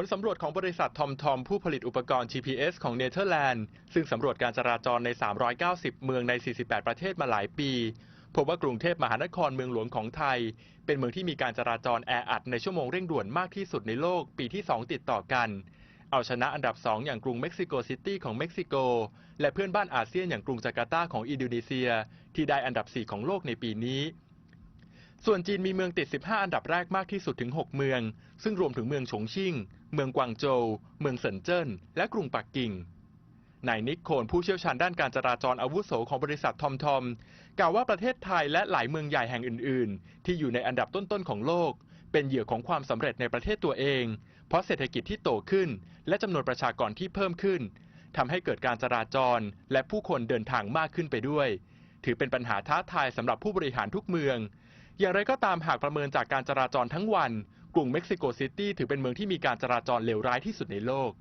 ผลสำรวจของบริษัททอมทอมผู้ผลิตอุปกรณ์ GPS ของเนเธอร์แลนด์ ซึ่งสำรวจการจราจรใน 390 เมืองใน 48 ประเทศมาหลายปีพบว่ากรุงเทพมหานครเมืองหลวงของไทย เป็นเมืองที่มีการจราจรแออัดในชั่วโมงเร่งด่วนมากที่สุดในโลกปีที่ 2 ติดต่อกัน เอาชนะอันดับ 2 อย่างกรุงเม็กซิโกซิตี้ของเม็กซิโก และเพื่อนบ้านอาเซียนอย่างกรุงจาการ์ตาของอินโดนีเซีย ที่ได้อันดับ 4 ของโลกในปีนี้ ส่วนจีนมีเมืองติด 15 อันดับแรกมากที่สุดถึง 6 เมือง ซึ่งรวมถึงเมืองฉงชิ่ง เมืองกวางโจว เมืองเซินเจิ้น และกรุงปักกิ่ง นายนิกโคนผู้เชี่ยวชาญด้านการจราจรอาวุโสของบริษัททอมทอมกล่าวว่าประเทศไทยและหลายเมืองใหญ่แห่งอื่น ๆ ที่อยู่ในอันดับต้น ๆ ของโลก เป็นเหยื่อของความสำเร็จในประเทศตัวเอง เพราะเศรษฐกิจที่โตขึ้น และจำนวนประชากรที่เพิ่มขึ้นทำให้เกิดการจราจร และผู้คนเดินทางมากขึ้นไปด้วย ถือเป็นปัญหาท้าทายสำหรับผู้บริหารทุกเมือง อย่างไรก็ตามหากประเมินจากการจราจรทั้งวัน กรุงเม็กซิโกซิตี้ถือเป็นเมืองที่มีการจราจรเลวร้ายที่สุดในโลก